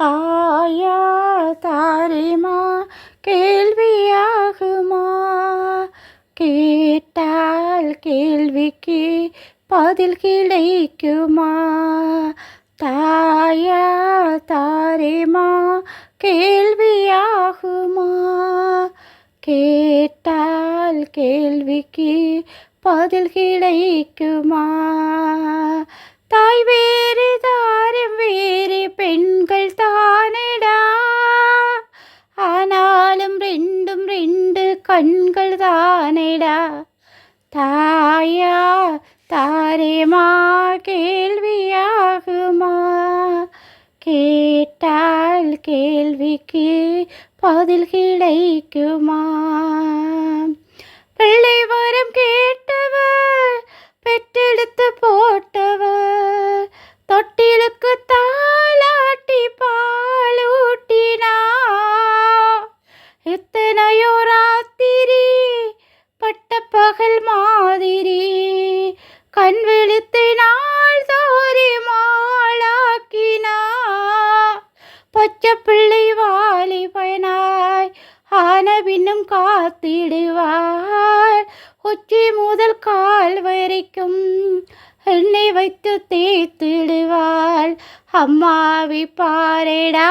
தாயா தாரிமா கேள்வியாகுமா? கேட்டால் கேள்விக்கு பதில் கிடைக்குமா? தாயா தாரிமா கேள்வியாகுமா? கேட்டால் கேள்விக்கு பதில் கிடைக்குமா? கண்கள் தானேடா தாயா தாரேமா கேள்வியாகுமா? கேட்டால் கேள்விக்கு பதில் கிடைக்குமா? பிள்ளை வரம் கே காத்திடுவார் உச்சி முதல் கால் வரைக்கும் எண்ணெய் வைத்து தேய்த்திடுவாள் அம்மாவி பாரடா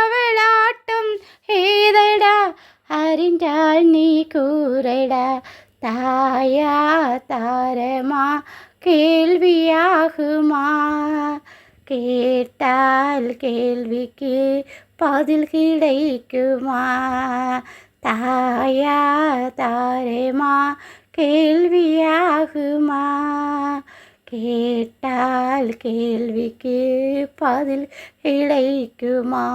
அவளாட்டம் ஏதடா அறிஞ்சால் நீ கூறடா. தாயா தாரமா கேள்வியாகுமா? கேட்டால் கேள்விக்கு பதில் கிடைக்குமா? தாயா தாரேமா கேள்வியாகுமா கேட்டால் கேள்விக்கு பதில் கிடைக்குமா